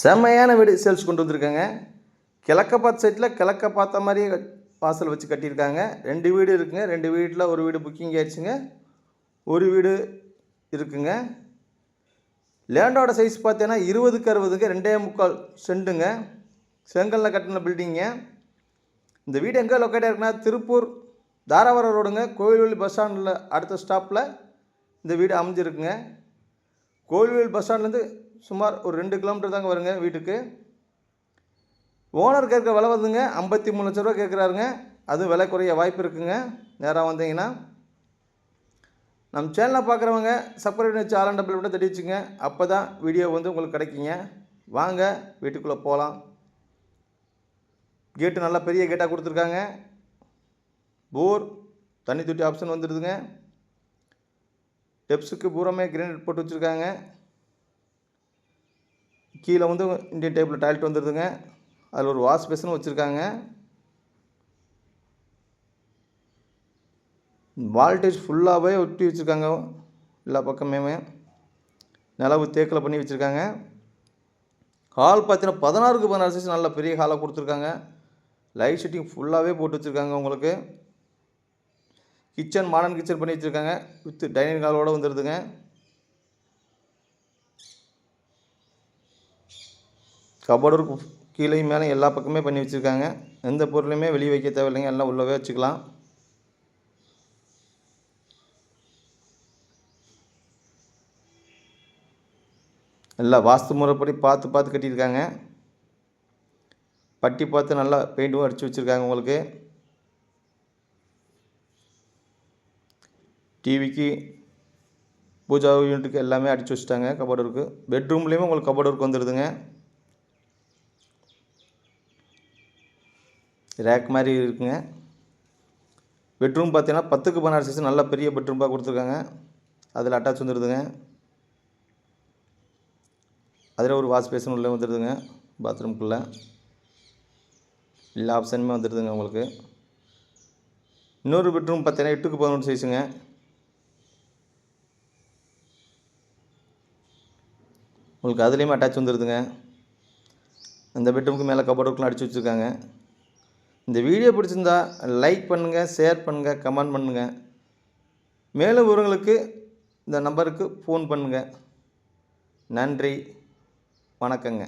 செம்மையான வீடு சேல்ஸ் கொண்டு வந்திருக்காங்க. கிழக்க பார்த்த சைட்டில் கிழக்க பார்த்த மாதிரியே வாசல் வச்சு கட்டியிருக்காங்க. ரெண்டு வீடு இருக்குங்க. ரெண்டு வீட்டில் ஒரு வீடு புக்கிங் ஆயிடுச்சுங்க. ஒரு வீடு இருக்குங்க. லேண்டோட சைஸ் பார்த்தீங்கன்னா இருபதுக்கு அறுபதுங்க ரெண்டே முக்கால் செண்டுங்க. செங்கலில் கட்டின பில்டிங்க இந்த வீடு எங்கே லொக்கேட்டாக இருக்குன்னா திருப்பூர் தாராவரம் ரோடுங்க. கோவில்வெளி பஸ் ஸ்டாண்டில் அடுத்த ஸ்டாப்பில் இந்த வீடு அமைஞ்சிருக்குங்க. கோவில்வெளி பஸ் ஸ்டாண்ட்லேருந்து சுமார் ஒரு ரெண்டு கிலோமீட்டர் தாங்க வருங்க வீட்டுக்கு. ஓனர் கேட்குற விலை வந்துங்க ஐம்பத்தி மூணு லட்ச ரூபா கேட்குறாருங்க. அதுவும் விலை குறைய வாய்ப்பு இருக்குங்க. நேராக வந்தீங்கன்னா. நம்ம சேனலை பார்க்குறவங்க சப்ஸ்கிரைப் வச்சு ஆலாண்ட பில் மட்டும் தட்டி அப்போ தான் வீடியோ வந்து உங்களுக்கு கிடைக்குங்க. வாங்க வீட்டுக்குள்ளே போகலாம் கேட்டு நல்லா பெரிய கேட்டாக கொடுத்துருக்காங்க. போர் தண்ணி தொட்டி ஆப்ஷன் வந்துடுதுங்க. டெப்ஸுக்கு பூராமே கிரேனைட் போட்டு வச்சுருக்காங்க. கீழே வந்து இந்தியன் டைப்பில் டாய்லெட் வந்துடுதுங்க அதில் ஒரு வாஷ் பேஷனும் வச்சுருக்காங்க. வால்டேஜ் ஃபுல்லாகவே ஒட்டி வச்சுருக்காங்க. எல்லா பக்கமே நிலவு தேக்கில் பண்ணி வச்சுருக்காங்க. ஹால் பார்த்தீங்கன்னா பதினாறுக்கு பதினாறு சைஸ் நல்ல பெரிய ஹாலாக கொடுத்துருக்காங்க. லைட் செட்டிங் ஃபுல்லாகவே போட்டு வச்சுருக்காங்க உங்களுக்கு. கிச்சன் மாடர்ன் கிச்சன் பண்ணி வச்சுருக்காங்க. வித் டைனிங் ஹாலோடு வந்துடுதுங்க கபோர்டு கீழே மேலே எல்லா பக்கமே பண்ணி வச்சுருக்காங்க. எந்த பொருளையுமே வெளியே வைக்க தேவையில்லைங்க. எல்லாம் உள்ளவே வச்சுக்கலாம். எல்லாம் வாஸ்து முறைப்படி பார்த்து பார்த்து கட்டியிருக்காங்க. பட்டி பார்த்து நல்லா பெயிண்ட்டும் அடித்து வச்சுருக்காங்க உங்களுக்கு. டிவிக்கு பூஜா யூனிட்டுக்கு எல்லாமே அடித்து வச்சுட்டாங்க கபோர்டு இருக்குது பெட்ரூம்லேயுமே உங்களுக்கு கபோர்டு ஒர்க் வந்துடுதுங்க. ரேக் மாதிரி இருக்குங்க. பெட்ரூம் பார்த்தீங்கன்னா பத்துக்கு பதினாறு சைஸ் நல்ல பெரிய பெட்ரூம்பாக கொடுத்துருக்காங்க. அதில் அட்டாச் வந்துடுதுங்க அதில் ஒரு வாஷ் பேஷன் உள்ளே வந்துடுதுங்க பாத்ரூம்குள்ளே எல்லா ஆப்ஷனுமே வந்துடுதுங்க உங்களுக்கு. இன்னொரு பெட்ரூம் பார்த்தீங்கன்னா எட்டுக்கு பதினொன்று சைஸுங்க உங்களுக்கு அதுலேயுமே அட்டாச் வந்துடுதுங்க அந்த பெட்ரூமுக்கு மேலே கபோர்டுக்குலாம் அடித்து வச்சுருக்காங்க. இந்த வீடியோ பிடிச்சிருந்தா லைக் பண்ணுங்கள் ஷேர் பண்ணுங்கள் கமெண்ட் பண்ணுங்கள் மேலும் விவரங்களுக்கு இந்த நம்பருக்கு ஃபோன் பண்ணுங்கள் நன்றி வணக்கங்க.